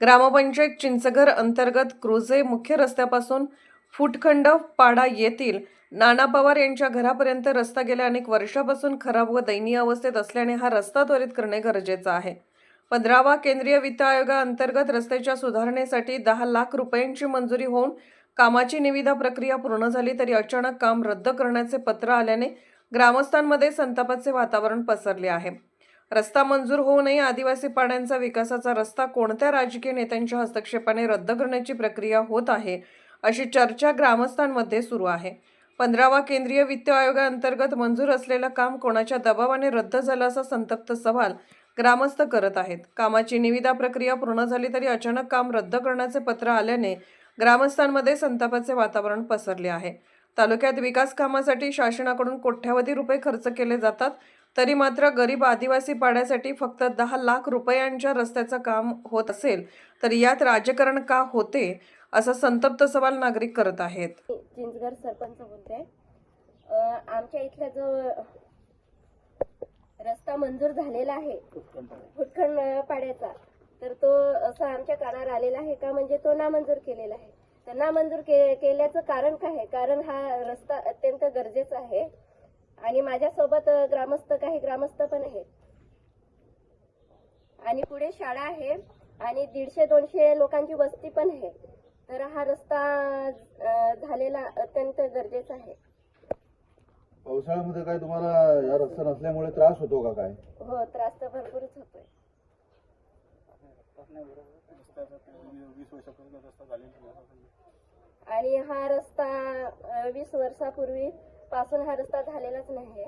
ग्रामपंचायत चिंचघर अंतर्गत क्रुझे मुख्य रस्त्यापासून फुटखंड पाडा येथील नाना पवार यांच्या घरापर्यंत रस्ता गेल्या अनेक वर्षापासून खराब व दयनीय अवस्थेत असल्याने हा रस्ता त्वरित करणे गरजेचं आहे. पंधरावा केंद्रीय वित्त आयोगाअंतर्गत रस्त्याच्या सुधारणेसाठी दहा लाख रुपयांची मंजुरी होऊन कामाची निविदा प्रक्रिया पूर्ण झाली तरी अचानक काम रद्द करण्याचे पत्र आल्याने ग्रामस्थांमध्ये संतापाचे वातावरण पसरले आहे. रस्ता मंजूर होऊनही आदिवासी पाड्यांचा विकासाचा रस्ता कोणत्या राजकीय नेत्यांच्या हस्तक्षेपाने रद्द करण्याची प्रक्रिया होत आहे अशी चर्चा ग्रामस्थांमध्ये सुरू आहे. पंधरावा केंद्रीय वित्त आयोगाअंतर्गत मंजूर असलेलं काम कोणाच्या दबावाने रद्द झालं असा संतप्त सवाल ग्रामस्थ करत आहेत. कामाची निविदा प्रक्रिया पूर्ण झाली तरी अचानक काम रद्द करण्याचे पत्र आल्याने ग्रामस्थांमध्ये संतापाचे वातावरण पसरले आहे. तालुक्यात विकास कामासाठी शासनाकडून कोट्यावधी रुपये खर्च केले जातात तरी मात्र गरीब आदिवासी पाड्यासाठी फक्त दहा लाख रुपयांच्या रस्त्याचं काम होत असेल तर यात राजकारण का होते असा संतप्त सवाल नागरिक करत आहेत. चिंचगड सरपंच बोलते आमच्या इथला जो रस्ता मंजूर झालेला आहे फुटखंड पाड्याचा तर तो असा आमच्या कानावर आलेला आहे का? म्हणजे तो नामंजूर केलेला आहे. तर नामंजूर के केल्याचं कारण काय आहे? कारण हा रस्ता अत्यंत गरजेचा आहे. आणि माझ्यासोबत ग्रामस्थ काही ग्रामस्थ पण आहेत. आणि पुढे शाळा आहे आणि दीडशे दोनशे लोकांची वस्ती पण आहे. तर हा रस्ता झालेला अत्यंत गरजेचा आहे. पावसाळ्यामध्ये काय तुम्हाला या रस्ता नसल्यामुळे त्रास होतो का काय? हो त्रास तर भरपूरच होतोय. आणि हा रस्ता वीस वर्षापूर्वी पासून हा रस्ता झालेलाच नाही